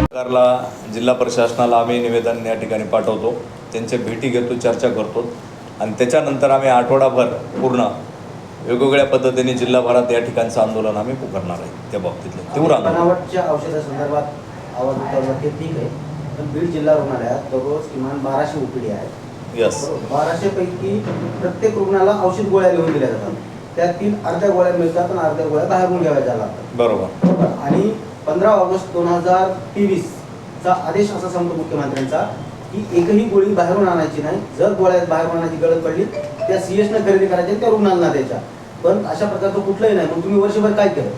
सरकारला जिल्हा प्रशासनाला आम्ही निवेदन या ठिकाणी पाठवतो. त्यांच्या भेटी घेतो चर्चा करतो. आणि त्याच्यानंतर आम्ही आठवडाभर पूर्ण वेगवेगळ्या पद्धतीने जिल्हाभरात या ठिकाणचं आंदोलन आम्ही पुकारणार आहे त्या बाबतीतलं. तीव्र आंदोलन. औषधासंदर्भात आवाज उठवला ते ठीक आहे. पण बीड जिल्हा रुग्णालयात दररोज किमान बाराशे ओपीडी आहेत. यस बाराशे पैकी प्रत्येक रुग्णाला औषध गोळ्या लिहून दिल्या जातात. त्यातील अर्ध्या गोळ्या मिळतात आणि अर्ध्या गोळ्या बाहेरून घ्याव्या लागतात. बरोबर. बरोबर आणि पंधरा ऑगस्ट दोन हजार तेवीस चा आदेश असा सांगतो मुख्यमंत्र्यांचा की एकही गोळी बाहेरून आणायची नाही. जर गोळ्या बाहेरून आणायची गरज पडली त्या सीएसनं खरेदी करायच्या आणि त्या रुग्णांना द्यायच्या. पण अशा प्रकारचं कुठलंही नाही. मग तुम्ही वर्षभर काय केलं?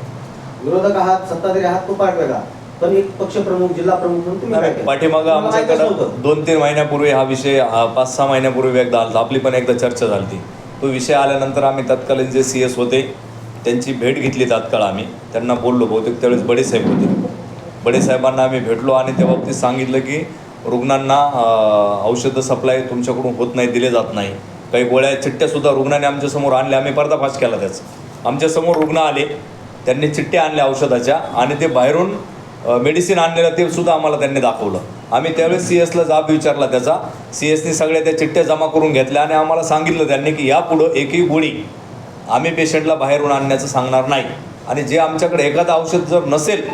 विरोधक आहात सत्ताधारी आहात तो पाठ वेगळा पण एक पक्षप्रमुख जिल्हा प्रमुख म्हणून तुम्ही काय केलं? पाठीमागं तुम्हाला माहीतच आमच्याकडं नव्हतं. दोन तीन महिन्यापूर्वी हा विषय पाच सहा महिन्यापूर्वी एकदा आला आपली पण एकदा चर्चा झाली तो विषय आल्यानंतर आम्ही तत्कालीन जे सी एस होते त्यांची भेट घेतली तात्काळ आम्ही. त्यांना बोललो बहुतेक त्यावेळेस बडेसाहेब होते. बडेसाहेबांना आम्ही भेटलो आणि त्या बाबतीत सांगितलं की रुग्णांना औषधं सप्लाय तुमच्याकडून होत नाही दिले जात नाही. काही गोळ्या चिठ्ठ्यासुद्धा रुग्णाने आमच्यासमोर आणल्या. आम्ही पर्दाफाश केला त्याचा. आमच्यासमोर रुग्ण आले. त्यांनी चिठ्ठ्या आणल्या औषधाच्या आणि ते बाहेरून मेडिसिन आणलेलं ते सुद्धा आम्हाला त्यांनी दाखवलं. आम्ही त्यावेळेस सी एसला जाब विचारला त्याचा. सी एसनी सगळ्या त्या चिठ्ठ्या जमा करून घेतल्या आणि आम्हाला सांगितलं त्यांनी की यापुढं एकही गोळी आम्ही पेशंटला बाहेरून आणण्याचं सांगणार नाही. आणि जे आमच्याकडे एखादं औषध जर नसेल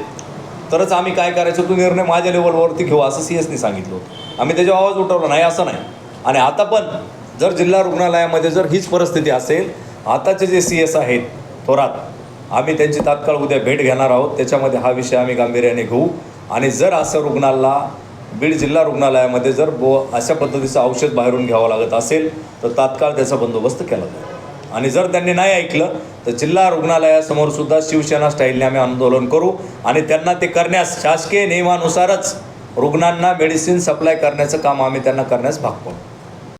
तरच आम्ही काय करायचो? तो निर्णय माझ्या लेवलवरती घेऊ असं सी एसनी सांगितलं होतं. आम्ही त्याचा आवाज उठवला नाही असं नाही. आणि आता पण जर जिल्हा रुग्णालयामध्ये जर हीच परिस्थिती असेल आताचे जे सी एस आहेत थोरात आम्ही त्यांची तात्काळ उद्या भेट घेणार आहोत. त्याच्यामध्ये हा विषय आम्ही गांभीर्याने घेऊ. आणि जर असं रुग्णाला बीड जिल्हा रुग्णालयामध्ये जर बो अशा पद्धतीचं औषध बाहेरून घ्यावं लागत असेल तर तात्काळ त्याचा बंदोबस्त केला जाईल. आणि जर त्यांनी नाही ऐकलं तर जिल्हा रुग्णालयासमोर सुद्धा शिवसेना स्टाईलने आम्ही आंदोलन करू आणि त्यांना ते करण्यास शासकीय नियमानुसारच रुग्णांना मेडिसिन सप्लाय करण्याचं काम आम्ही त्यांना करण्यास भाग पडू.